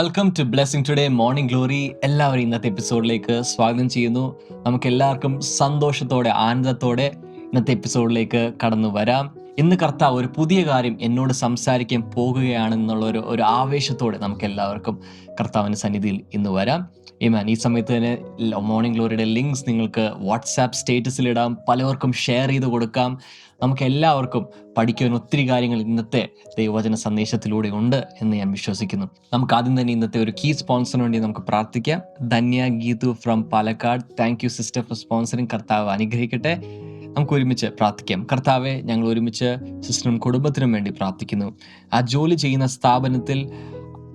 Welcome to blessing today morning glory എല്ലാവരും ഇന്നത്തെ എപ്പിസോഡിലേക്ക് സ്വാഗതം ചെയ്യുന്നു. നമുക്ക് എല്ലാവർക്കും സന്തോഷത്തോടെ ആനന്ദത്തോടെ ഇന്നത്തെ എപ്പിസോഡിലേക്ക് കടന്നു വരാം. ഇന്ന് കർത്താവ് ഒരു പുതിയ കാര്യം എന്നോട് സംസാരിക്കാൻ പോകുകയാണെന്നുള്ള ഒരു ഒരു ആവേശത്തോടെ നമുക്ക് എല്ലാവർക്കും കർത്താവിന്റെ സന്നിധിയിൽ ഇന്ന് വരാം. ഏമാൻ ഈ സമയത്ത് തന്നെ മോർണിംഗ് ഗ്ലോറിയുടെ ലിങ്ക്സ് നിങ്ങൾക്ക് വാട്സാപ്പ് സ്റ്റേറ്റസിലിടാം പലവർക്കും ഷെയർ ചെയ്ത് കൊടുക്കാം. നമുക്ക് എല്ലാവർക്കും പഠിക്കുവാൻ ഒത്തിരി കാര്യങ്ങൾ ഇന്നത്തെ ദൈവവചന സന്ദേശത്തിലൂടെ ഉണ്ട് എന്ന് ഞാൻ വിശ്വസിക്കുന്നു. നമുക്ക് ആദ്യം തന്നെ ഇന്നത്തെ ഒരു കീ സ്പോൺസറിന് വേണ്ടി നമുക്ക് പ്രാർത്ഥിക്കാം. Dhanya Geethu from Palakkad. Thank you sister for sponsoring കർത്താവ് അനുഗ്രഹിക്കട്ടെ. നമുക്ക് ഒരുമിച്ച് പ്രാർത്ഥിക്കാം. കർത്താവെ ഞങ്ങൾ ഒരുമിച്ച് സിസ്റ്ററും കുടുംബത്തിനും വേണ്ടി പ്രാർത്ഥിക്കുന്നു. ആ ജോലി ചെയ്യുന്ന സ്ഥാപനത്തിൽ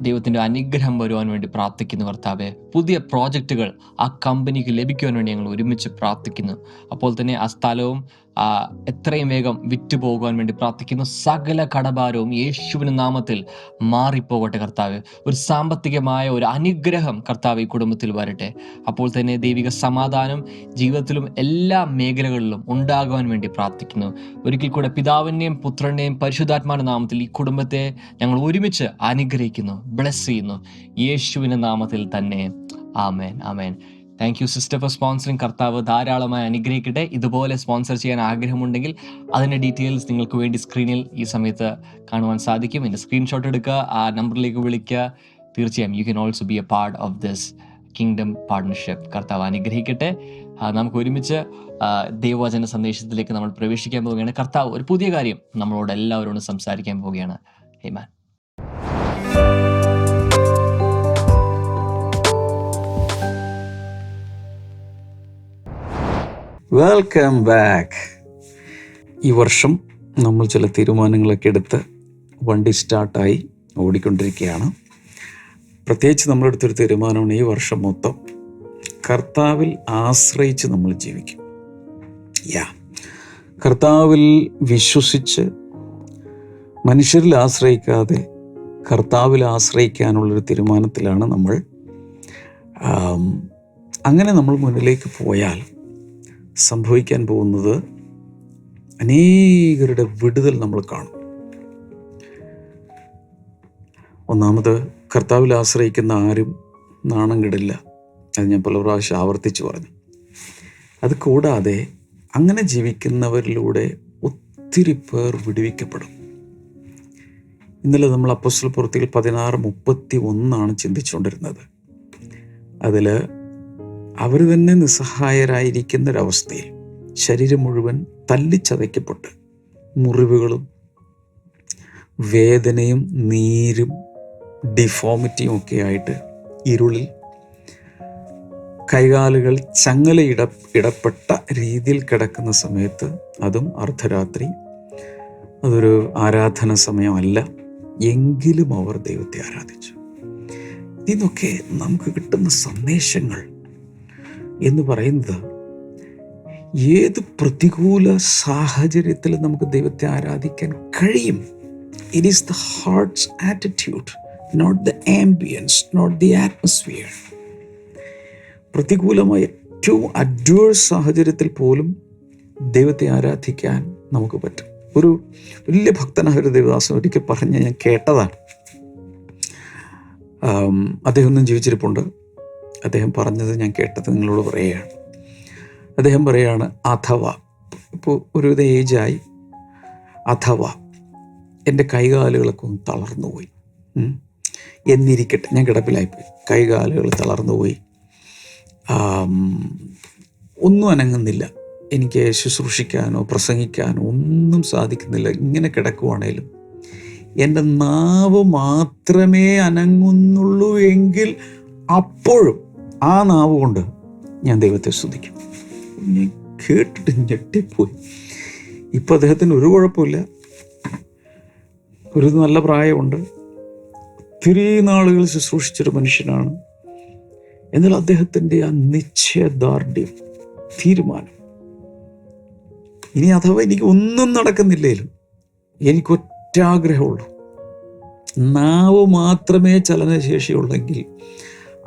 ദൈവത്തിന്റെ അനുഗ്രഹം വരുവാൻ വേണ്ടി പ്രാർത്ഥിക്കുന്നു കർത്താവെ. പുതിയ പ്രോജക്റ്റുകൾ ആ കമ്പനിക്ക് ലഭിക്കുവാൻ വേണ്ടി ഞങ്ങൾ ഒരുമിച്ച് പ്രാർത്ഥിക്കുന്നു. അപ്പോൾ തന്നെ ആ സ്ഥലവും എത്രയും വേഗം വിറ്റു പോകുവാൻ വേണ്ടി പ്രാർത്ഥിക്കുന്നു. സകല കടഭാരവും യേശുവിന് നാമത്തിൽ മാറിപ്പോകട്ടെ കർത്താവ്. ഒരു സാമ്പത്തികമായ ഒരു അനുഗ്രഹം കർത്താവ് ഈ കുടുംബത്തിൽ വരട്ടെ. അപ്പോൾ തന്നെ ദൈവിക സമാധാനം ജീവിതത്തിലും എല്ലാ മേഖലകളിലും ഉണ്ടാകുവാൻ വേണ്ടി പ്രാർത്ഥിക്കുന്നു. ഒരിക്കൽ കൂടെ പിതാവിന്റെയും പുത്രന്റെയും പരിശുദ്ധാത്മാവിന്റെ നാമത്തിൽ ഈ കുടുംബത്തെ ഞങ്ങൾ ഒരുമിച്ച് അനുഗ്രഹിക്കുന്നു ബ്ലെസ് ചെയ്യുന്നു. യേശുവിന്റെ നാമത്തിൽ തന്നെ. Amen amen. Thank you sister for sponsoring കർത്താവ് ധാരാളമായി അനുഗ്രഹിക്കട്ടെ. ഇതുപോലെ സ്പോൺസർ ചെയ്യാൻ ആഗ്രഹമുണ്ടെങ്കിൽ അതിന്റെ ഡീറ്റെയിൽസ് നിങ്ങൾക്ക് വേണ്ടി സ്ക്രീനിൽ ഈ സമയത്ത് കാണുവാൻ സാധിക്കും. എന്റെ സ്ക്രീൻഷോട്ട് എടുക്കുക ആ നമ്പറിലേക്ക് വിളിക്കുക. തീർച്ചയായും you can also be a part of this kingdom partnership കർത്താവ് അനുഗ്രഹിക്കട്ടെ. നമുക്ക് ഒരുമിച്ച് ദൈവവചന സന്ദേശത്തിലേക്ക് നമ്മൾ പ്രവേശിക്കാൻ പോവുകയാണ്. കർത്താവ് ഒരു പുതിയ കാര്യം നമ്മളോട് എല്ലാവരോടും സംസാരിക്കാൻ പോവുകയാണ്. ഹേമാൻ വെൽക്കം ബാക്ക് ഈ വർഷം നമ്മൾ ചില തീരുമാനങ്ങളൊക്കെ എടുത്ത് വണ്ടി സ്റ്റാർട്ടായി ഓടിക്കൊണ്ടിരിക്കുകയാണ്. പ്രത്യേകിച്ച് നമ്മളെടുത്തൊരു തീരുമാനമാണ് ഈ വർഷം മൊത്തം കർത്താവിൽ ആശ്രയിച്ച് നമ്മൾ ജീവിക്കും. യാ. കർത്താവിൽ വിശ്വസിച്ച് മനുഷ്യരിൽ ആശ്രയിക്കാതെ കർത്താവിൽ ആശ്രയിക്കാനുള്ളൊരു തീരുമാനത്തിലാണ് നമ്മൾ അങ്ങനെ നമ്മൾ മുന്നിലേക്ക് പോയാൽ സംഭവിക്കാൻ പോകുന്നത് അനേകരുടെ വിടുതൽ നമ്മൾ കാണും. ഒന്നാമത് കർത്താവിൽ ആശ്രയിക്കുന്ന ആരും നാണം കെടില്ല. അത് ഞാൻ പല പ്രാവശ്യം ആവർത്തിച്ചു പറഞ്ഞു. അത് കൂടാതെ അങ്ങനെ ജീവിക്കുന്നവരിലൂടെ ഒത്തിരി പേർ വിടുവിക്കപ്പെടും. ഇന്നലെ നമ്മൾ അപ്പോസ്റ്റൽ പുറത്തിൽ പതിനാറ് മുപ്പത്തി ഒന്നാണ് ചിന്തിച്ചുകൊണ്ടിരുന്നത്. അതിൽ അവർ തന്നെ നിസ്സഹായരായിരിക്കുന്ന ഒരവസ്ഥയിൽ ശരീരം മുഴുവൻ തല്ലിച്ചതയ്ക്കപ്പെട്ട് മുറിവുകളും വേദനയും നീരും ഡിഫോമിറ്റിയും ഒക്കെ ആയിട്ട് ഇരുളിൽ കൈകാലുകൾ ചങ്ങല ഇട ഇടപ്പെട്ട രീതിയിൽ കിടക്കുന്ന സമയത്ത് അതും അർദ്ധരാത്രി. അതൊരു ആരാധന സമയമല്ല. എങ്കിലും അവർ ദൈവത്തെ ആരാധിച്ചു. ഇതൊക്കെ നമുക്ക് കിട്ടുന്ന സന്ദേശങ്ങൾ എന്ന് പറയുന്നത് ഏത് പ്രതികൂല സാഹചര്യത്തിൽ നമുക്ക് ദൈവത്തെ ആരാധിക്കാൻ കഴിയും? It is the heart's attitude not the ambience not the atmosphere പ്രതികൂലമായ ഏറ്റവും അഡ്വേഴ്സ് സാഹചര്യത്തിൽ പോലും ദൈവത്തെ ആരാധിക്കാൻ നമുക്ക് പറ്റും. ഒരു വലിയ ഭക്തനായ ഒരു ദേവദാസൻ ഒരിക്കൽ പറഞ്ഞ് ഞാൻ കേട്ടതാണ്. അദ്ദേഹം ഒന്നും ജീവിച്ചിരിപ്പുണ്ട്. അദ്ദേഹം പറഞ്ഞത് ഞാൻ കേട്ടത് നിങ്ങളോട് പറയുകയാണ്. അദ്ദേഹം പറയുകയാണ് അഥവാ. ഇപ്പോൾ ഒരുവിധ ഏജായി. അഥവാ. എന്റെ കൈകാലുകളൊക്കെ ഒന്ന് തളർന്നു പോയി എന്നിരിക്കട്ടെ ഞാൻ കിടപ്പിലായിപ്പോയി. കൈകാലുകൾ തളർന്നുപോയി. പോയി ഒന്നും അനങ്ങുന്നില്ല. എനിക്ക് ശുശ്രൂഷിക്കാനോ പ്രസംഗിക്കാനോ ഒന്നും സാധിക്കുന്നില്ല. ഇങ്ങനെ കിടക്കുവാണേലും എന്റെ നാവ് മാത്രമേ അനങ്ങുന്നുള്ളൂ എങ്കിൽ അപ്പോഴും ആ നാവ് കൊണ്ട് ഞാൻ ദൈവത്തെ സ്തുതിക്കും. ഞാൻ കേട്ടിട്ട് ഞെട്ടിപ്പോയി. ഇപ്പോൾ അദ്ദേഹത്തിന് ഒരു കുഴപ്പമില്ല. ഒരു നല്ല പ്രായമുണ്ട്. ഒത്തിരി നാളുകൾ ശുശ്രൂഷിച്ചൊരു മനുഷ്യനാണ്. എന്നാൽ അദ്ദേഹത്തിന്റെ ആ നിശ്ചയദാർഢ്യം തീരുമാനം. ഇനി അഥവാ എനിക്ക് ഒന്നും നടക്കുന്നില്ലേലും എനിക്കൊറ്റാഗ്രഹമുള്ളൂ നാവ് മാത്രമേ ചലനശേഷിയുള്ളെങ്കിൽ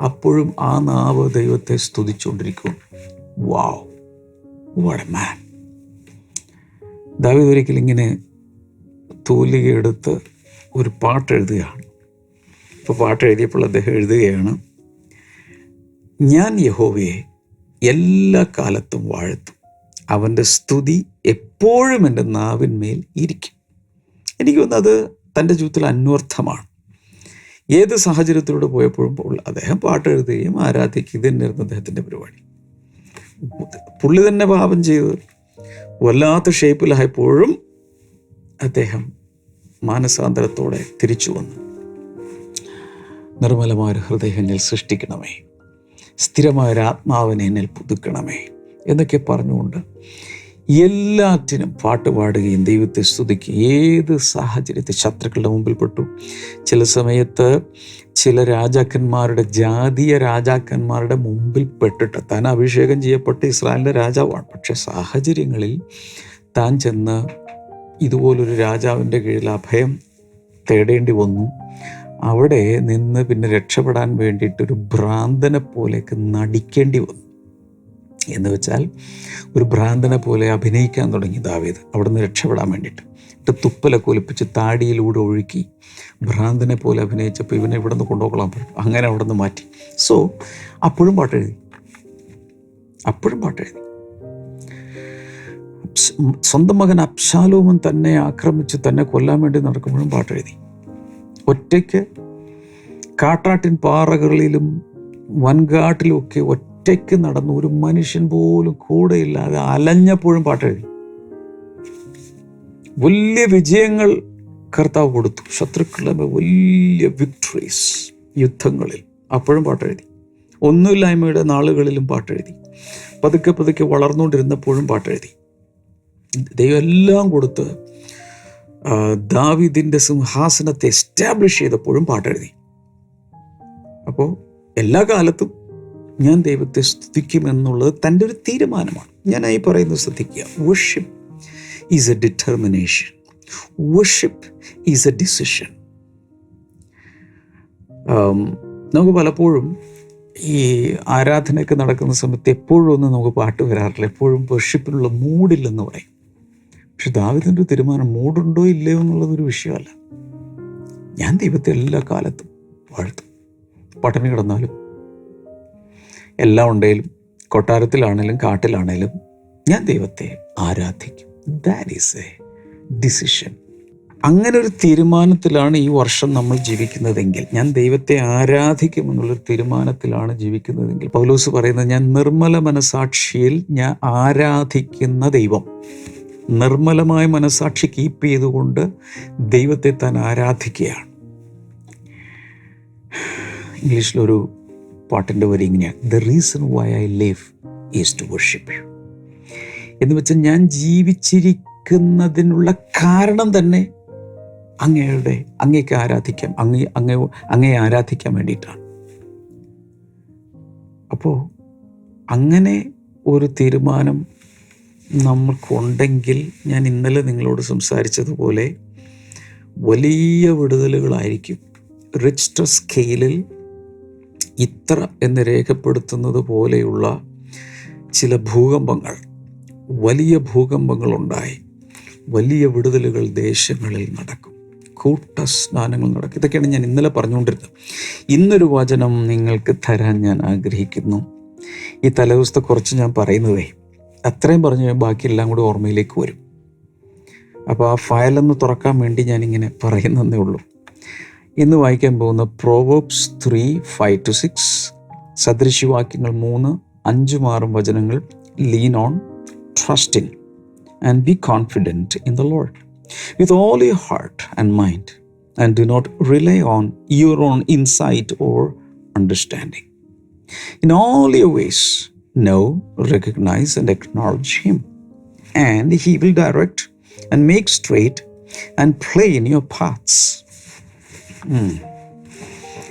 അപ്പോഴും ആ നാവ് ദൈവത്തെ സ്തുതിച്ചുകൊണ്ടിരിക്കും വാവ് വാട്ട് എ മാൻ ദാവീദ് ഒരിക്കൽ ഇങ്ങനെ തൂലികയെടുത്ത് ഒരു പാട്ട് എഴുതുകയാണ്. ഇപ്പോൾ പാട്ട് എഴുതിയപ്പോൾ അദ്ദേഹം എഴുതുകയാണ് ഞാൻ യഹോവയെ എല്ലാ കാലത്തും വാഴ്ത്തും. അവന്റെ സ്തുതി എപ്പോഴും എന്റെ നാവിന്മേൽ ഇരിക്കും. എനിക്ക് തോന്നുന്നത് തന്റെ ജീവിതത്തിൽ അന്വർത്ഥമാണ്. ഏത് സാഹചര്യത്തിലൂടെ പോയപ്പോഴും അദ്ദേഹം പാട്ട് എഴുതുകയും ആരാധിക്കുകയും തന്നെയായിരുന്നു അദ്ദേഹത്തിന്റെ പരിപാടി. പുള്ളി തന്നെ പാപം ചെയ്ത് വല്ലാത്ത ഷേപ്പിലായപ്പോഴും അദ്ദേഹം മാനസാന്തരത്തോടെ തിരിച്ചു വന്നു. നിർമ്മലമായ ഒരു ഹൃദയം എന്നിൽ സൃഷ്ടിക്കണമേ. സ്ഥിരമായ ഒരു ആത്മാവിനെ എന്നിൽ പുതുക്കണമേ എന്നൊക്കെ പറഞ്ഞുകൊണ്ട് എല്ലാറ്റിനും പാട്ട് പാടുകയും ദൈവത്തെ സ്തുതിക്കുകയും ഏത് സാഹചര്യത്തിൽ ശത്രുക്കളുടെ മുമ്പിൽ പെട്ടു? ചില സമയത്ത് ചില രാജാക്കന്മാരുടെ ജാതീയ രാജാക്കന്മാരുടെ മുമ്പിൽ പെട്ടിട്ട് താൻ അഭിഷേകം ചെയ്യപ്പെട്ട് ഇസ്രായേലിന്റെ രാജാവാണ്. പക്ഷെ സാഹചര്യങ്ങളിൽ താൻ ചെന്ന് ഇതുപോലൊരു രാജാവിന്റെ കീഴിൽ അഭയം തേടേണ്ടി വന്നു. അവിടെ നിന്ന് പിന്നെ രക്ഷപ്പെടാൻ വേണ്ടിയിട്ടൊരു ഭ്രാന്തനെ പോലേക്ക് നടിക്കേണ്ടി വന്നു. എന്ന് വെച്ചാൽ ഒരു ഭ്രാന്തനെ പോലെ അഭിനയിക്കാൻ തുടങ്ങി ദാവീദ്. അവിടുന്ന് രക്ഷപ്പെടാൻ വേണ്ടിയിട്ട്. എന്നിട്ട് തുപ്പലൊക്കെ ഒലിപ്പിച്ച് താടിയിലൂടെ ഒഴുക്കി ഭ്രാന്തനെ പോലെ അഭിനയിച്ചപ്പോൾ ഇവനെ ഇവിടെ നിന്ന് കൊണ്ടുപോകളാൻ പറ്റും അങ്ങനെ അവിടെ നിന്ന് മാറ്റി. സോ അപ്പോഴും പാട്ടെഴുതി. അപ്പോഴും പാട്ടെഴുതി. സ്വന്തം മകൻ അപ്ഷാലോമൻ തന്നെ ആക്രമിച്ച് തന്നെ കൊല്ലാൻ വേണ്ടി നടക്കുമ്പോഴും പാട്ടെഴുതി. ഒറ്റയ്ക്ക് കാട്ടാട്ടിൻ പാറകളിലും വൻകാട്ടിലും ഒക്കെ ഒറ്റയ്ക്ക് നടന്നു ഒരു മനുഷ്യൻ പോലും കൂടെയില്ലാതെ അലഞ്ഞപ്പോഴും പാട്ടെഴുതി വലിയ വിജയങ്ങൾ കർത്താവ് കൊടുത്തു. ശത്രുക്കളുടെ വലിയ വിക്ടറീസ് യുദ്ധങ്ങളിൽ അപ്പോഴും പാട്ടെഴുതി ഒന്നുമില്ലായ്മയുടെ നാളുകളിലും പാട്ടെഴുതി പതുക്കെ പതുക്കെ വളർന്നുകൊണ്ടിരുന്നപ്പോഴും പാട്ടെഴുതി ദൈവം എല്ലാം കൊടുത്ത് ദാവിദിന്റെ സിംഹാസനത്തെ എസ്റ്റാബ്ലിഷ് ചെയ്തപ്പോഴും പാട്ടെഴുതി അപ്പോൾ എല്ലാ കാലത്തും ഞാൻ ദൈവത്തെ സ്തുതിക്കുമെന്നുള്ളത് തന്റെ ഒരു തീരുമാനമാണ്. ഞാൻ ഈ പറയുന്നത് ശ്രദ്ധിക്കുക. Worship is a determination worship is a decision നമുക്ക് പലപ്പോഴും ഈ ആരാധനയൊക്കെ നടക്കുന്ന സമയത്ത് എപ്പോഴും ഒന്നും നമുക്ക് പാട്ട് വരാറില്ല. എപ്പോഴും വർഷിപ്പിനുള്ള മൂഡില്ലെന്ന് പറയും. പക്ഷെ ദാവിദിന്റെ തീരുമാനം മൂഡുണ്ടോ ഇല്ലയോ എന്നുള്ളതൊരു വിഷയമല്ല. ഞാൻ ദൈവത്തെ എല്ലാ കാലത്തും വാഴ്ത്തും. പട്ടിണി കിടന്നാലും എല്ലാം ഉണ്ടെങ്കിലും കൊട്ടാരത്തിലാണേലും കാട്ടിലാണേലും ഞാൻ ദൈവത്തെ ആരാധിക്കും. ദാറ്റ് ഈസ് എ ഡിസിഷൻ അങ്ങനെ ഒരു തീരുമാനത്തിലാണ് ഈ വർഷം നമ്മൾ ജീവിക്കുന്നതെങ്കിൽ ഞാൻ ദൈവത്തെ ആരാധിക്കും ആരാധിക്കുമെന്നുള്ളൊരു തീരുമാനത്തിലാണ് ജീവിക്കുന്നതെങ്കിൽ പൗലോസ് പറയുന്നത് ഞാൻ നിർമ്മല മനസാക്ഷിയിൽ ഞാൻ ആരാധിക്കുന്ന ദൈവം. നിർമ്മലമായ മനസാക്ഷി കീപ്പ് ചെയ്തുകൊണ്ട് ദൈവത്തെ താൻ ആരാധിക്കുകയാണ്. ഇംഗ്ലീഷിലൊരു പാട്ടിന്റെ വരി ഇങ്ങനെയാണ്. The reason why I live is to worship you എന്ന് വെച്ചാൽ ഞാൻ ജീവിച്ചിരിക്കുന്നതിനുള്ള കാരണം തന്നെ അങ്ങയുടെ അങ്ങേക്ക് ആരാധിക്കാം അങ്ങേ അങ്ങേ അങ്ങയെ ആരാധിക്കാൻ വേണ്ടിയിട്ടാണ്. അപ്പോൾ അങ്ങനെ ഒരു തീരുമാനം നമ്മൾക്കുണ്ടെങ്കിൽ ഞാൻ ഇന്നലെ നിങ്ങളോട് സംസാരിച്ചതുപോലെ വലിയ വിടുതലുകളായിരിക്കും. റിച്ച്റ്റർ സ്കെയിലിൽ ഇത്ര എന്ന് രേഖപ്പെടുത്തുന്നത് പോലെയുള്ള ചില ഭൂകമ്പങ്ങൾ വലിയ ഭൂകമ്പങ്ങളുണ്ടായി. വലിയ വിടുതലുകൾ ദേശങ്ങളിൽ നടക്കും. കൂട്ട സ്നാനങ്ങൾ നടക്കും. ഇതൊക്കെയാണ് ഞാൻ ഇന്നലെ പറഞ്ഞുകൊണ്ടിരുന്നത്. ഇന്നൊരു വചനം നിങ്ങൾക്ക് തരാൻ ഞാൻ ആഗ്രഹിക്കുന്നു. ഈ തലേദിവസത്തെ കുറച്ച് ഞാൻ പറയുന്നതേ അത്രയും പറഞ്ഞു ബാക്കിയെല്ലാം കൂടി ഓർമ്മയിലേക്ക് വരും. അപ്പോൾ ആ ഫയലൊന്ന് തുറക്കാൻ വേണ്ടി ഞാനിങ്ങനെ പറയുന്നതേ ഉള്ളൂ. ഇന്ന് വായിക്കാൻ പോകുന്ന Proverbs three five to six സദൃശവാക്യങ്ങൾ മൂന്ന് അഞ്ചും ആറും വചനങ്ങൾ lean on trust in and be confident in the Lord with all your heart and mind and do not rely on your own insight or understanding In all your ways, know, recognize, and acknowledge Him. And He will direct and make straight and plain your paths. ഉം.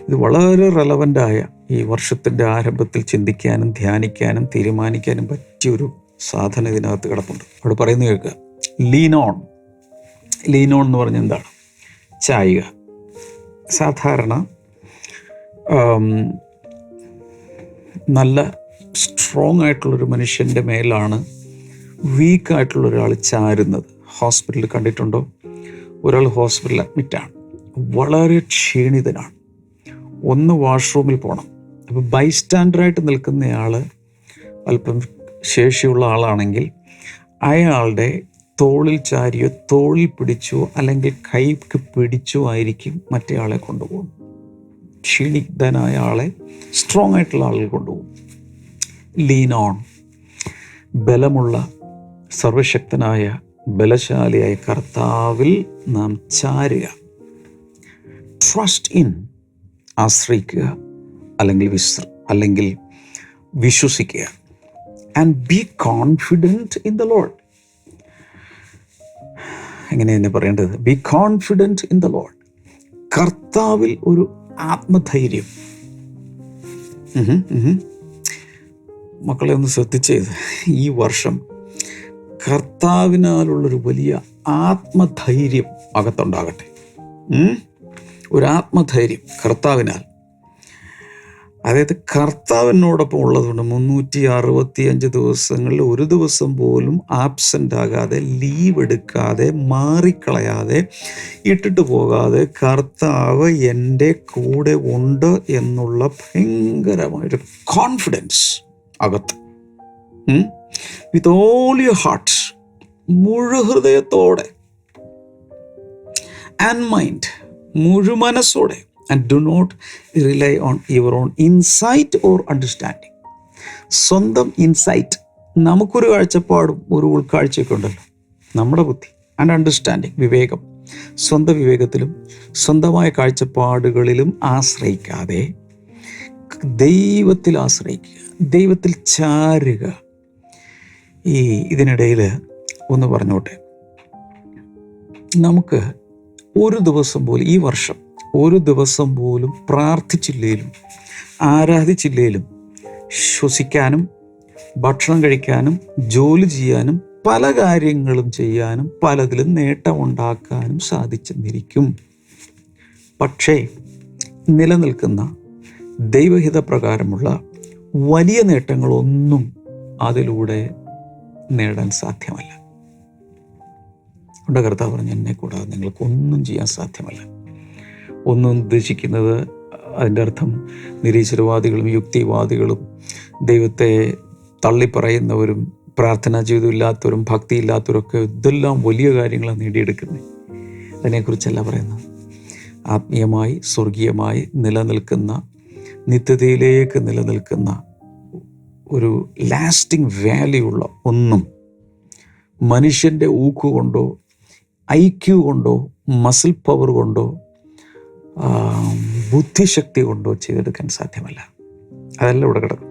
ഇത് വളരെ റെലവന്റായ ഈ വർഷത്തിന്റെ ആരംഭത്തിൽ ചിന്തിക്കാനും ധ്യാനിക്കാനും തീരുമാനിക്കാനും പറ്റിയൊരു സാധനം ഇതിനകത്ത് കിടപ്പുണ്ട്. അവിടെ പറയുന്നത് കേൾക്കുക. ലീനോൺ ലീനോൺ എന്ന് പറഞ്ഞ എന്താണ്? ചായുക. സാധാരണ നല്ല സ്ട്രോങ് ആയിട്ടുള്ളൊരു മനുഷ്യന്റെ മേലാണ് വീക്കായിട്ടുള്ള ഒരാൾ ചാരുന്നത്. ഹോസ്പിറ്റലിൽ കണ്ടിട്ടുണ്ടോ? ഒരാൾ ഹോസ്പിറ്റലിൽ അഡ്മിറ്റാണ് വളരെ ക്ഷീണിതനാണ്. ഒന്ന് വാഷ്റൂമിൽ പോകണം അപ്പോൾ ബൈസ്റ്റാൻഡറായിട്ട് നിൽക്കുന്നയാൾ അല്പം ശേഷിയുള്ള ആളാണെങ്കിൽ അയാളുടെ തോളിൽ ചാരിയോ തോളിൽ പിടിച്ചോ അല്ലെങ്കിൽ കൈക്ക് പിടിച്ചോ ആയിരിക്കും മറ്റേ ആളെ കൊണ്ടുപോകും ക്ഷീണിതനായ ആളെ സ്ട്രോങ് ആയിട്ടുള്ള ആളുകൾ കൊണ്ടുപോകും. ലീൻ ഓൺ ബലമുള്ള സർവശക്തനായ ബലശാലിയായ കർത്താവിൽ നാം ചാരുക. ട്രസ്റ്റ് ഇൻ ആശ്രയിക്കുക അല്ലെങ്കിൽ വിശ്ര അല്ലെങ്കിൽ വിശ്വസിക്കുക. And be confident in the Lord എങ്ങനെ തന്നെ പറയേണ്ടത്? Be confident in the Lord കർത്താവിൽ ഒരു ആത്മധൈര്യം. മക്കളെ ഒന്ന് ശ്രദ്ധിച്ചത് ഈ വർഷം കർത്താവിനാലുള്ളൊരു വലിയ ആത്മധൈര്യം അകത്തുണ്ടാകട്ടെ? ഒരു ആത്മധൈര്യം കർത്താവിനാൽ. അതായത് കർത്താവിനോടൊപ്പം ഉള്ളതുകൊണ്ട് മുന്നൂറ്റി അറുപത്തി അഞ്ച് ദിവസങ്ങളിൽ ഒരു ദിവസം പോലും ആബ്സെന്റ് ആകാതെ ലീവ് എടുക്കാതെ മാറിക്കളയാതെ ഇട്ടിട്ട് പോകാതെ കർത്താവ് എന്റെ കൂടെ ഉണ്ട് എന്നുള്ള ഭയങ്കരമായൊരു കോൺഫിഡൻസ് അകത്ത്. വിത്ത് ഓൾ യു ഹാർട്ട് മുഴുഹൃദയത്തോടെ and mind മുഴുമനസ്സോടെ and do not rely on your own insight or understanding സ്വന്തം ഇൻസൈറ്റ് നമുക്കൊരു കാഴ്ചപ്പാടും ഒരു ഉൾക്കാഴ്ചയൊക്കെ ഉണ്ടല്ലോ. നമ്മുടെ ബുദ്ധി ആൻഡ് അണ്ടർസ്റ്റാൻഡിങ് വിവേകം. സ്വന്തം വിവേകത്തിലും സ്വന്തമായ കാഴ്ചപ്പാടുകളിലും ആശ്രയിക്കാതെ ദൈവത്തിൽ ആശ്രയിക്കുക ദൈവത്തിൽ ചാരുക. ഈ ഇതിനിടയിൽ ഒന്ന് പറഞ്ഞോട്ടെ. നമുക്ക് ഒരു ദിവസം പോലും ഈ വർഷം ഒരു ദിവസം പോലും പ്രാർത്ഥിച്ചില്ലേലും ആരാധിച്ചില്ലേലും ശ്വസിക്കാനും ഭക്ഷണം കഴിക്കാനും ജോലി ചെയ്യാനും പല കാര്യങ്ങളും ചെയ്യാനും പലതിലും നേട്ടമുണ്ടാക്കാനും സാധിച്ചെന്നിരിക്കും. പക്ഷേ നിലനിൽക്കുന്ന ദൈവഹിത പ്രകാരമുള്ള വലിയ നേട്ടങ്ങളൊന്നും അതിലൂടെ നേടാൻ സാധ്യമല്ല. ഉണ്ട്. കർത്താവ് പറഞ്ഞു എന്നെ കൂടാതെ നിങ്ങൾക്കൊന്നും ചെയ്യാൻ സാധ്യമല്ല. ഒന്നും ഉദ്ദേശിക്കുന്നത് അതിന്റെ അർത്ഥം നിരീശ്വരവാദികളും യുക്തിവാദികളും ദൈവത്തെ തള്ളിപ്പറയുന്നവരും പ്രാർത്ഥനാ ജീവിതം ഇല്ലാത്തവരും ഭക്തി ഇല്ലാത്തവരൊക്കെ ഇതെല്ലാം വലിയ കാര്യങ്ങളാണ് നേടിയെടുക്കുന്നത്. അതിനെക്കുറിച്ചല്ല പറയുന്നത്. ആത്മീയമായി സ്വർഗീയമായി നിലനിൽക്കുന്ന നിത്യതയിലേക്ക് നിലനിൽക്കുന്ന ഒരു ലാസ്റ്റിംഗ് വാല്യൂ ഉള്ള ഒന്നും മനുഷ്യന്റെ ഊക്ക് കൊണ്ടോ ക്യൂ കൊണ്ടോ മസിൽ പവർ കൊണ്ടോ ബുദ്ധിശക്തി കൊണ്ടോ ചെയ്തെടുക്കാൻ സാധ്യമല്ല. അതല്ല ഇവിടെ കിടക്കും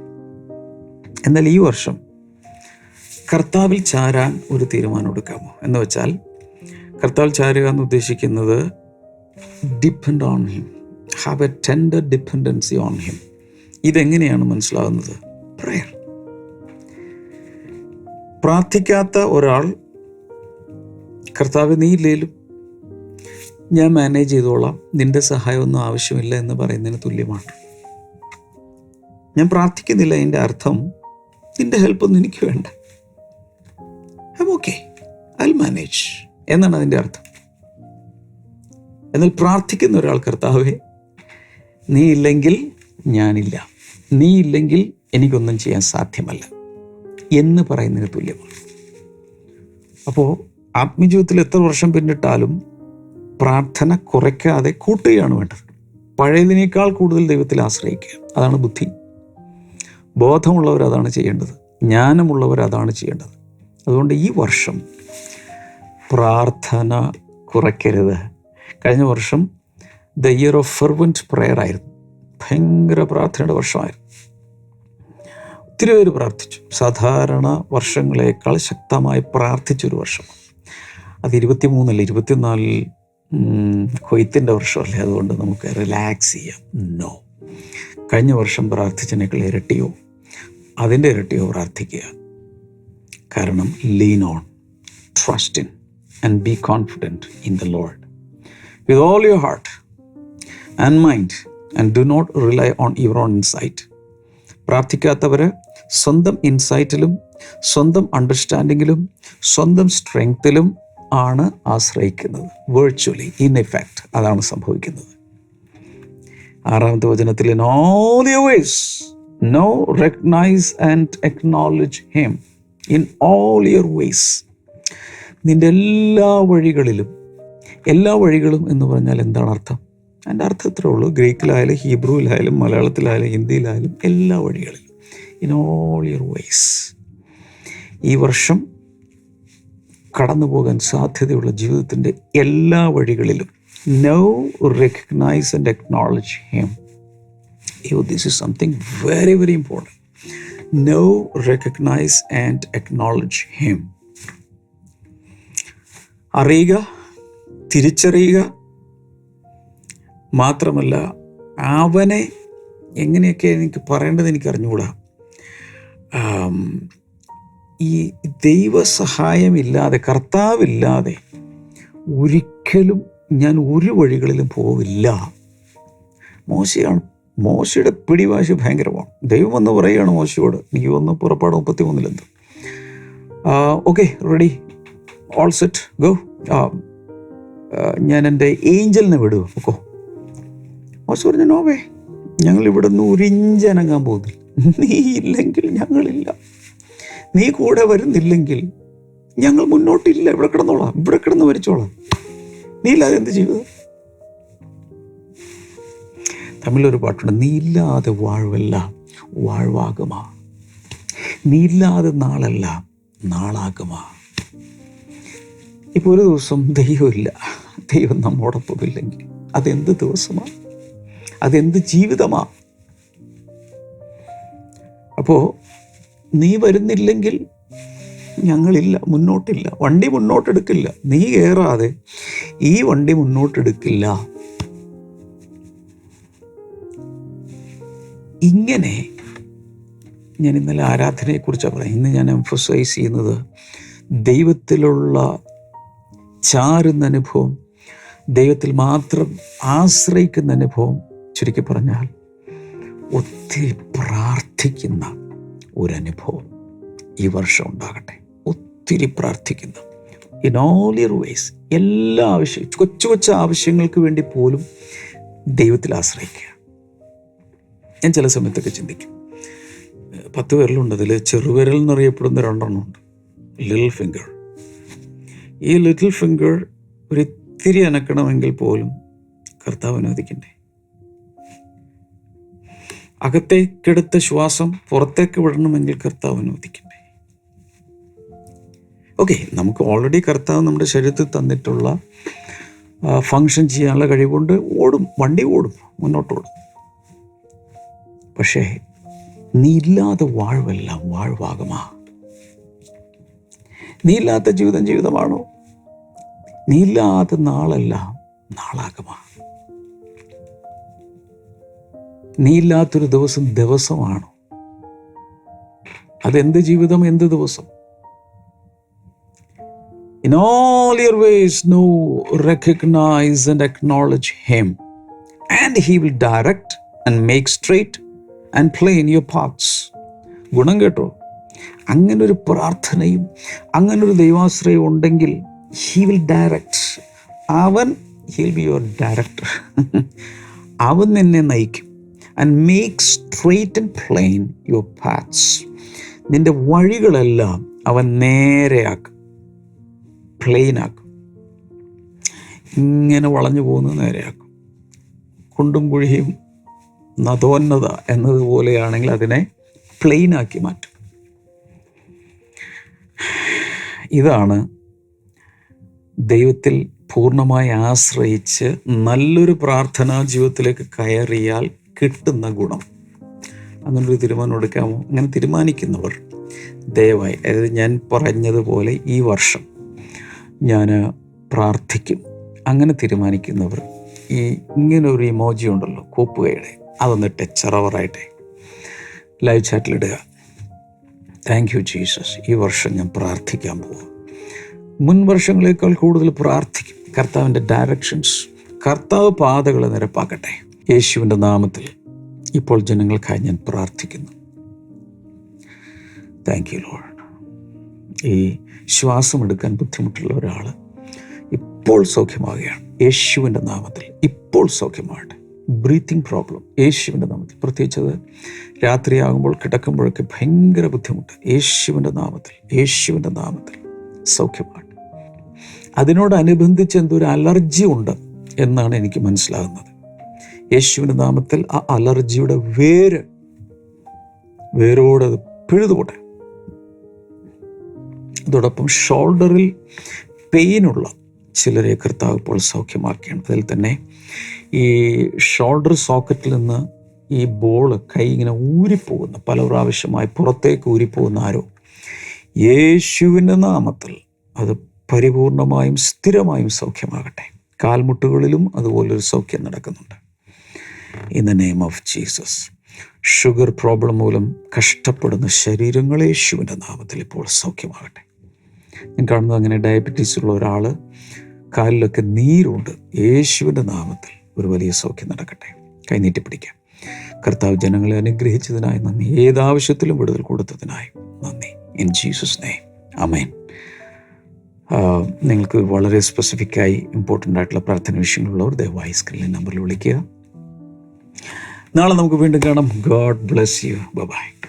എന്നാൽ ഈ വർഷം കർത്താവിൽ ചാരാൻ ഒരു തീരുമാനം എടുക്കാമോ? എന്ന് വെച്ചാൽ കർത്താവിൽ ചാരുക എന്ന് ഉദ്ദേശിക്കുന്നത് depend on him have a tender dependency on him ഇതെങ്ങനെയാണ് മനസ്സിലാകുന്നത്? പ്രയർ പ്രാർത്ഥിക്കാത്ത ഒരാൾ കർത്താവ് നീ ഇല്ലേലും ഞാൻ മാനേജ് ചെയ്തോളാം. നിന്റെ സഹായമൊന്നും ആവശ്യമില്ല എന്ന് പറയുന്നതിന് തുല്യമാണ്. ഞാൻ പ്രാർത്ഥിക്കുന്നില്ല എന്റെ അർത്ഥം. നിന്റെ ഹെൽപ്പൊന്നും എനിക്ക് വേണ്ട. ഐ ഓക്കെ ഐ മാനേജ് എന്നാണ് അതിന്റെ അർത്ഥം. എന്നാൽ പ്രാർത്ഥിക്കുന്ന ഒരാൾ കർത്താവേ നീ ഇല്ലെങ്കിൽ ഞാനില്ല. നീ ഇല്ലെങ്കിൽ എനിക്കൊന്നും ചെയ്യാൻ സാധ്യമല്ല എന്ന് പറയുന്നതിന് തുല്യമാണ്. അപ്പോൾ ആത്മജീവിതത്തിൽ എത്ര വർഷം പിന്നിട്ടാലും പ്രാർത്ഥന കുറയ്ക്കാതെ കൂട്ടുകയാണ് വേണ്ടത്. പഴയതിനേക്കാൾ കൂടുതൽ ദൈവത്തിൽ ആശ്രയിക്കുക. അതാണ് ബുദ്ധി. ബോധമുള്ളവർ അതാണ് ചെയ്യേണ്ടത്. ജ്ഞാനമുള്ളവർ അതാണ് ചെയ്യേണ്ടത്. അതുകൊണ്ട് ഈ വർഷം പ്രാർത്ഥന കുറയ്ക്കരുത്. കഴിഞ്ഞ വർഷം the year of fervent prayer ആയിരുന്നു. ഭയങ്കര പ്രാർത്ഥനയുടെ വർഷമായിരുന്നു. ഒത്തിരി പേര് പ്രാർത്ഥിച്ചു. സാധാരണ വർഷങ്ങളേക്കാൾ ശക്തമായി പ്രാർത്ഥിച്ചൊരു വർഷമാണ്. അത് ഇരുപത്തി മൂന്നല്ല ഇരുപത്തിനാലിൽ കൊയ്ത്തിന്റെ വർഷമല്ലേ? അതുകൊണ്ട് നമുക്ക് റിലാക്സ് ചെയ്യാം. നോ കഴിഞ്ഞ വർഷം പ്രാർത്ഥിച്ചതിനേക്കാൾ ഇരട്ടിയോ? അതിന്റെ ഇരട്ടിയോ പ്രാർത്ഥിക്കുക. കാരണം lean on trust in and be confident in the Lord with all your heart and mind and do not rely on your own insight പ്രാർത്ഥിക്കാത്തവർ സ്വന്തം ഇൻസൈറ്റിലും സ്വന്തം അണ്ടർസ്റ്റാൻഡിങ്ങിലും സ്വന്തം സ്ട്രെങ്ത്തിലും ആണ് ആശ്രയിക്കുന്നത്. വെർച്വലി ഇൻ എഫക്റ്റ് അതാണ് സംഭവിക്കുന്നത്. ആറാമത്തെ വചനത്തിൽ know all know recognize and acknowledge him in all your ways നിന്റെ എല്ലാ വഴികളിലും എല്ലാ വഴികളും എന്ന് പറഞ്ഞാൽ എന്താണ് അർത്ഥം? അതിന്റെ അർത്ഥം ഇത്രേ ഉള്ളൂ. ഗ്രീക്കിലായാലും ഹീബ്രുവിലായാലും മലയാളത്തിലായാലും ഹിന്ദിയിലായാലും എല്ലാ വഴികളിലും. ഇൻ ഓൾ യുവർ വേസ് ഈ വർഷം കടന്നു പോകാൻ സാധ്യതയുള്ള ജീവിതത്തിന്റെ എല്ലാ വഴികളിലും. Know recognize and acknowledge him yo this is something very very important know recognize and acknowledge him അറിയുക തിരിച്ചറിയുക. മാത്രമല്ല അവനെ എങ്ങനെയൊക്കെ എനിക്ക് പറയേണ്ടത് എനിക്ക് അറിഞ്ഞുകൂടാ ആം, ഈ ദൈവസഹായമില്ലാതെ കർത്താവില്ലാതെ ഒരിക്കലും ഞാൻ ഒരു വഴികളിലും പോവില്ല. മോശയാണ്. മോശയുടെ പിടിവാശി ഭയങ്കരമാണ്. ദൈവം എന്ന് പറയുകയാണ് മോശയോട് എനിക്ക് വന്ന് പുറപ്പാട് മുപ്പത്തി മൂന്നിലെന്ത് okay ready. All set go ഞാൻ എന്റെ ഏഞ്ചലിനെ വിടുക. ഓക്കോ. മോശ പറഞ്ഞു നോവേ ഞങ്ങൾ ഇവിടെ നിന്ന് ഒരിഞ്ചനങ്ങാൻ പോകുന്നില്ല. നീ ഇല്ലെങ്കിൽ ഞങ്ങളില്ല. നീ കൂടെ വരുന്നില്ലെങ്കിൽ ഞങ്ങൾ മുന്നോട്ടില്ല. ഇവിടെ കിടന്നോളാം. ഇവിടെ കിടന്ന് മരിച്ചോളാം. നീ ഇല്ലാതെ എന്ത് ചെയ്തു തമിഴിലൊരു പാട്ടുണ്ട്. നീ ഇല്ലാതെ വാഴ്വല്ല. വാഴ്വാകുമാ. നീ ഇല്ലാതെ നാളല്ല. നാളാകുമാ. ഇപ്പോൾ ഒരു ദിവസം ദൈവമില്ല. ദൈവം നമ്മോടൊപ്പം ഇല്ലെങ്കിൽ അതെന്ത് ദിവസമാണ് അതെന്ത് ജീവിതമാ? അപ്പോൾ നീ വരുന്നില്ലെങ്കിൽ ഞങ്ങളില്ല മുന്നോട്ടില്ല വണ്ടി മുന്നോട്ടെടുക്കില്ല. നീ കയറാതെ ഈ വണ്ടി മുന്നോട്ടെടുക്കില്ല. ഇങ്ങനെ ഞാൻ ഇന്നലെ ആരാധനയെക്കുറിച്ചാണ് പറയാം ഇന്ന് ഞാൻ എംഫസൈസ് ചെയ്യുന്നത് ദൈവത്തിലുള്ള ചാരുന്ന അനുഭവം ദൈവത്തിൽ മാത്രം ആശ്രയിക്കുന്ന അനുഭവം ചുരുക്കി പറഞ്ഞാൽ ഒത്തിരി പ്രാർത്ഥിക്കുന്ന ഒരനുഭവം ഈ വർഷം ഉണ്ടാകട്ടെ. ഒത്തിരി പ്രാർത്ഥിക്കുന്നു. ഇൻ ഓൾ യർ വേസ് എല്ലാ ആവശ്യം കൊച്ചു കൊച്ചു ആവശ്യങ്ങൾക്ക് വേണ്ടി പോലും ദൈവത്തിൽ ആശ്രയിക്കുക. ഞാൻ ചില സമയത്തൊക്കെ ചിന്തിക്കും. പത്ത് വിരലുണ്ട് അതിൽ ചെറുവിരൽ എന്നറിയപ്പെടുന്ന രണ്ടെണ്ണം ഉണ്ട്. ലിറ്റിൽ ഫിംഗർ ഈ ലിറ്റിൽ ഫിംഗർ ഒരു ഇത്തിരി അനക്കണമെങ്കിൽ പോലും കർത്താവ് അനുവദിക്കണ്ടേ? അകത്തേക്കെടുത്ത ശ്വാസം പുറത്തേക്ക് വിടണമെങ്കിൽ കർത്താവ് അനുവദിക്കണ്ടേ ഓക്കെ നമുക്ക് ഓൾറെഡി കർത്താവ് നമ്മുടെ ശരീരത്തിൽ തന്നിട്ടുള്ള ഫങ്ഷൻ ചെയ്യാനുള്ള കഴിവുകൊണ്ട് ഓടും വണ്ടി ഓടും മുന്നോട്ട് ഓടും. പക്ഷേ നീ ഇല്ലാതെ വാഴ്വെല്ലാം വാഴ്വാകമാ. നീ ഇല്ലാത്ത ജീവിതം ജീവിതമാണോ? നീ ഇല്ലാത്ത നാളെല്ലാം നാളാകുമാ. നീ ഇല്ലാത്തൊരു ദിവസം ദിവസമാണ്? അതെന്ത് ജീവിതം എന്ത് ദിവസം? All your ways know recognize and acknowledge him and he will direct and make straight and plain your paths ഗുണം കേട്ടോ. അങ്ങനൊരു പ്രാർത്ഥനയും അങ്ങനൊരു ദൈവാശ്രയം ഉണ്ടെങ്കിൽ ഹി വിൽ ഡയറക്റ്റ് അവൻ ഹിൽ ബി യുവർ ഡയറക്ടർ അവൻ നിന്നെ നയിക്കും. And make straight and plain your paths നിന്റെ വഴികളെല്ലാം അവൻ നേരെയാക്കും പ്ലെയിനാക്കും ഇങ്ങനെ വളഞ്ഞു പോകുന്നത് നേരെയാക്കും. കുണ്ടും കുഴിയും നദോന്നത എന്നതുപോലെയാണെങ്കിൽ അതിനെ പ്ലെയിനാക്കി മാറ്റും. ഇതാണ് ദൈവത്തിൽ പൂർണമായി ആശ്രയിച്ച് നല്ലൊരു പ്രാർത്ഥനാ ജീവിതത്തിലേക്ക് കയറിയാൽ കിട്ടുന്ന ഗുണം. അങ്ങനൊരു തീരുമാനം എടുക്കാമോ? അങ്ങനെ തീരുമാനിക്കുന്നവർ ദയവായി അതായത് ഞാൻ പറഞ്ഞതുപോലെ ഈ വർഷം ഞാൻ പ്രാർത്ഥിക്കും. അങ്ങനെ തീരുമാനിക്കുന്നവർ ഈ ഇങ്ങനെ ഒരു ഇമോജി ഉണ്ടല്ലോ കൂപ്പുകയുടെ അതൊന്നിട്ട് ചെറവറായിട്ടെ ലൈവ് ചാറ്റിലിടുക താങ്ക് യു ജീസസ് ഈ വർഷം ഞാൻ പ്രാർത്ഥിക്കാൻ പോകും മുൻ വർഷങ്ങളേക്കാൾ കൂടുതൽ പ്രാർത്ഥിക്കും. കർത്താവിന്റെ ഡയറക്ഷൻസ് കർത്താവ് പാതകളെ നിരപ്പാക്കട്ടെ. യേശുവിന്റെ നാമത്തിൽ ഇപ്പോൾ ജനങ്ങൾക്കായി ഞാൻ പ്രാർത്ഥിക്കുന്നു. താങ്ക് യു ലോഡ് ഈ ശ്വാസമെടുക്കാൻ ബുദ്ധിമുട്ടുള്ള ഒരാൾ ഇപ്പോൾ സൗഖ്യമാവുകയാണ്. യേശുവിന്റെ നാമത്തിൽ ഇപ്പോൾ സൗഖ്യമാകട്ടെ. ബ്രീത്തിങ് പ്രോബ്ലം യേശുവിന്റെ നാമത്തിൽ. പ്രത്യേകിച്ചത് രാത്രിയാകുമ്പോൾ കിടക്കുമ്പോഴൊക്കെ ഭയങ്കര ബുദ്ധിമുട്ട്. യേശുവിന്റെ നാമത്തിൽ. യേശുവിന്റെ നാമത്തിൽ സൗഖ്യമാകട്ടെ. അതിനോടനുബന്ധിച്ച് എന്തൊരു അലർജി ഉണ്ട് എന്നാണ് എനിക്ക് മനസ്സിലാകുന്നത്. യേശുവിന്റെ നാമത്തിൽ ആ അലർജിയുടെ വേര് വേരോട് അത് പിഴുതുപോട്ടെ. അതോടൊപ്പം ഷോൾഡറിൽ പെയിനുള്ള ചിലരെ കർത്താവ് ഇപ്പോൾ സൗഖ്യമാക്കിയാണ് അതിൽ തന്നെ ഈ ഷോൾഡർ സോക്കറ്റിൽ നിന്ന് ഈ ബോൾ കൈ ഇങ്ങനെ ഊരിപ്പോകുന്ന. പല പ്രാവശ്യമായി പുറത്തേക്ക് ഊരിപ്പോകുന്ന ആരോ. യേശുവിന്റെ നാമത്തിൽ അത് പരിപൂർണമായും സ്ഥിരമായും സൗഖ്യമാകട്ടെ. കാൽമുട്ടുകളിലും അതുപോലൊരു സൗഖ്യം നടക്കുന്നുണ്ട്. In the name of Jesus sugar problem മൂലം കഷ്ടപ്പെടുന്ന ശരീരങ്ങൾ യേശുവിന്റെ നാമത്തിൽ ഇപ്പോൾ സൗഖ്യമാകട്ടെ. ഞാൻ കാണുന്നത് അങ്ങനെ ഡയബറ്റീസ് ഉള്ള ഒരാൾ കാലിലൊക്കെ നീരുണ്ട്. യേശുവിന്റെ നാമത്തിൽ ഒരു വലിയ സൗഖ്യം നടക്കട്ടെ. കൈനീട്ടി പിടിക്കാം. കർത്താവ് ജനങ്ങളെ അനുഗ്രഹിച്ചതിനായി നന്ദി. ഏതാവശ്യത്തിലും വിടുതൽ കൊടുത്തതിനായി നന്ദി. ഇൻ ജീസസ് നെയ്മ് അമേൻ നിങ്ങൾക്ക് വളരെ സ്പെസിഫിക്കായി ഇമ്പോർട്ടന്റ് ആയിട്ടുള്ള പ്രാർത്ഥന വിഷയങ്ങളുള്ളവർ ദയവായി സ്ക്രീനിലെ നമ്പറിൽ വിളിക്കുക. നാളെ നമുക്ക് വീണ്ടും കാണാം. God bless you. ബൈ